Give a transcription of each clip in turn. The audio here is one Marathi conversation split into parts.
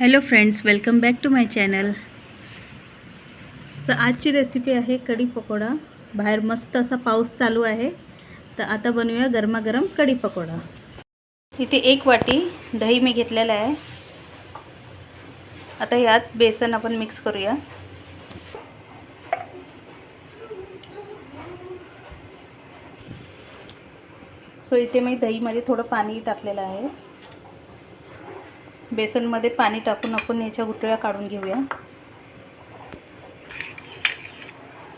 Hello friends welcome back to my channel तर आजची रेसिपी आहे कढी पकोडा. बाहेर मस्त असा पाऊस चालू आहे. तर आता बनवूया गरमागरम कढी पकोडा. इथे एक वाटी दही मी घेतलेलं आहे. आता यात बेसन आपण मिक्स करूया. सो इथे मी दहीमध्ये थोडं पाणी टाकलेलं आहे. बेसनमध्ये पाणी टाकून आपण याच्या गुटळ्या काढून घेऊया.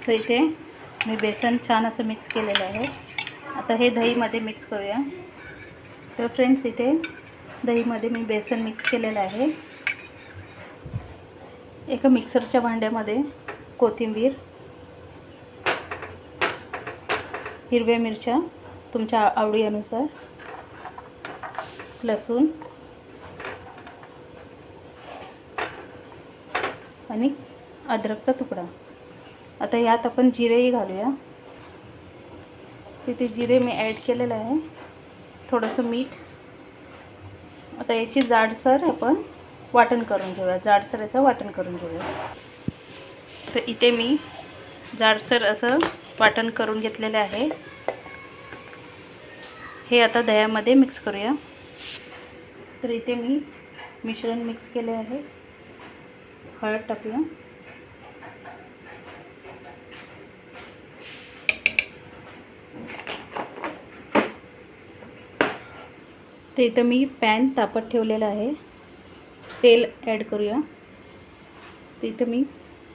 सो इथे मी बेसन छान असं मिक्स केलेलं आहे. आता हे दहीमध्ये मिक्स करूया. तर फ्रेंड्स इथे दहीमध्ये मी बेसन मिक्स केलेलं आहे. एका मिक्सरच्या भांड्यामध्ये कोथिंबीर हिरव्या मिरच्या तुमच्या आवडीनुसार लसूण आणि अद्रकचा तुकडा. आता यात आपण जिरेही घालूया. तिथे जिरे मी ॲड केलेलं आहे. थोडंसं मीठ. आता याची जाडसर आपण वाटण करून घेऊया. जाडसर याचं वाटण करून घेऊया. तर इथे मी जाडसर असं वाटण करून घेतलेलं आहे. हे आता दह्यामध्ये मिक्स करूया. तर इथे मी मिश्रण मिक्स केले आहे. हळद टाकूया. ते इथं मी पॅन तापत ठेवलेलं आहे. तेल ॲड करूया. तर इथं मी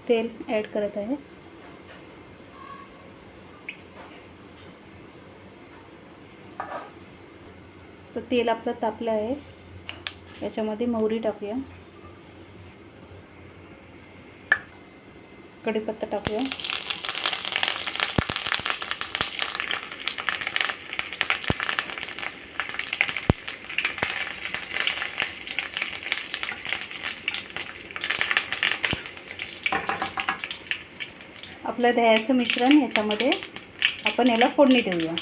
तेल ॲड करत आहे. तर तेल आपलं तापलं आहे. याच्यामध्ये मोहरी टाकूया. कढीपत्ता टाकूया. आपलं दह्याचं मिश्रण याच्यामध्ये आपण याला फोडणी देऊया.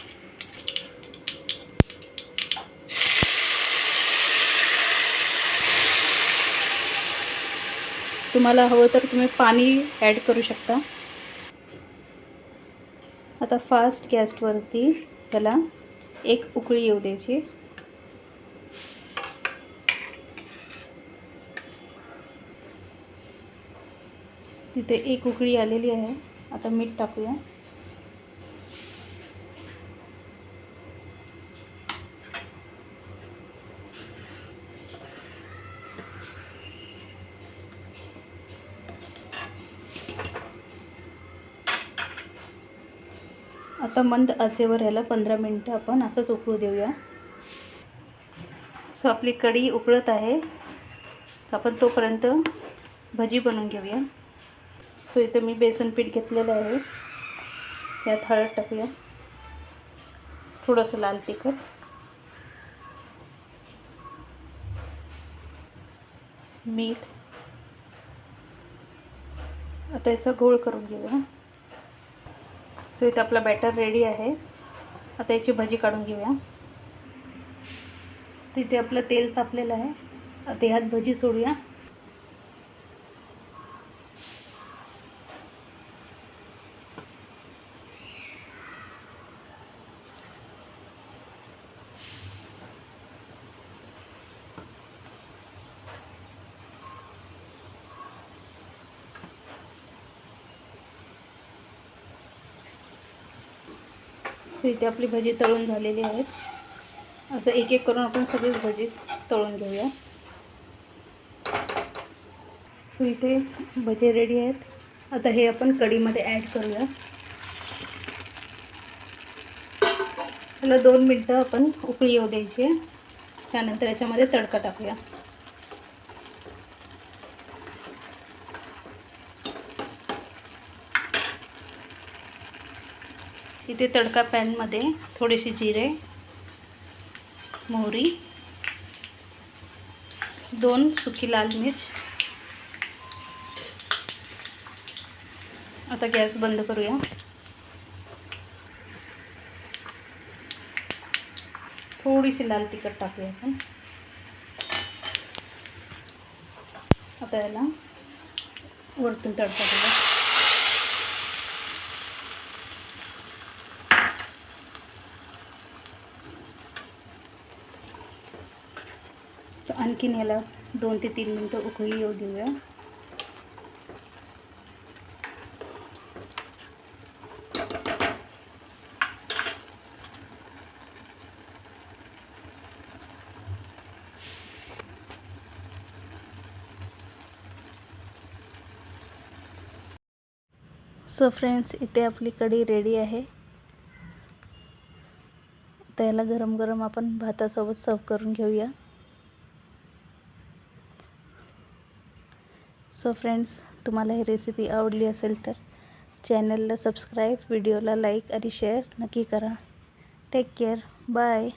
तुम्हाला हवं तर तुम्ही पाणी ॲड करू शकता. आता फास्ट गॅसवरती त्याला एक उकळी येऊ द्यायची. तिथे एक उकळी आलेली आहे. आता मीठ टाकूया. आता मंद आचेवर ह्याला पंधरा मिनटं आपण असंच उकळू देऊया. सो आपली कढी उकळत आहे. आपण तोपर्यंत भजी बनवून घेऊया. सो इथं मी बेसन पीठ घेतलेलं आहे. यात हळद टाकूया. थोडंसं लाल तिखट. मीठ. आता याचा गोळ करून घेऊया. सो इथं आपला बॅटर रेडी आहे. आता याची भजी काढून घेऊया. तिथे आपलं तेल तापलेलं आहे. आता ह्यात भजी सोडूया. सो इथे आपली भजी तळून झालेली आहेत. असं एक एक करून आपण सगळीच भजी तळून घेऊया. सो इथे भजी रेडी आहेत. आता हे आपण कढीमध्ये ॲड करूया. त्याला दोन मिनटं आपण उकळी येऊ द्यायची त्यानंतर याच्यामध्ये तडका टाकूया. इथे तडका पॅनमध्ये थोडेसे जिरे, मोहरी, दोन सुकी लाल मिर्च. आता गॅस बंद करूया. थोडीशी लाल तिखट टाकूया आपण. आता याला वरतून तडका आणखीन याला दोन ते तीन मिनटं उकळी येऊ देऊया. सो फ्रेंड्स इथे आपली कढी रेडी आहे. आता याला गरम गरम आपण भातासोबत सर्व करून घेऊया. सो फ्रेंड्स तुम्हाला ही रेसिपी आवडली असेल तर चॅनलला सबस्क्राईब व्हिडिओला लाईक आणि शेअर नक्की करा. Take care bye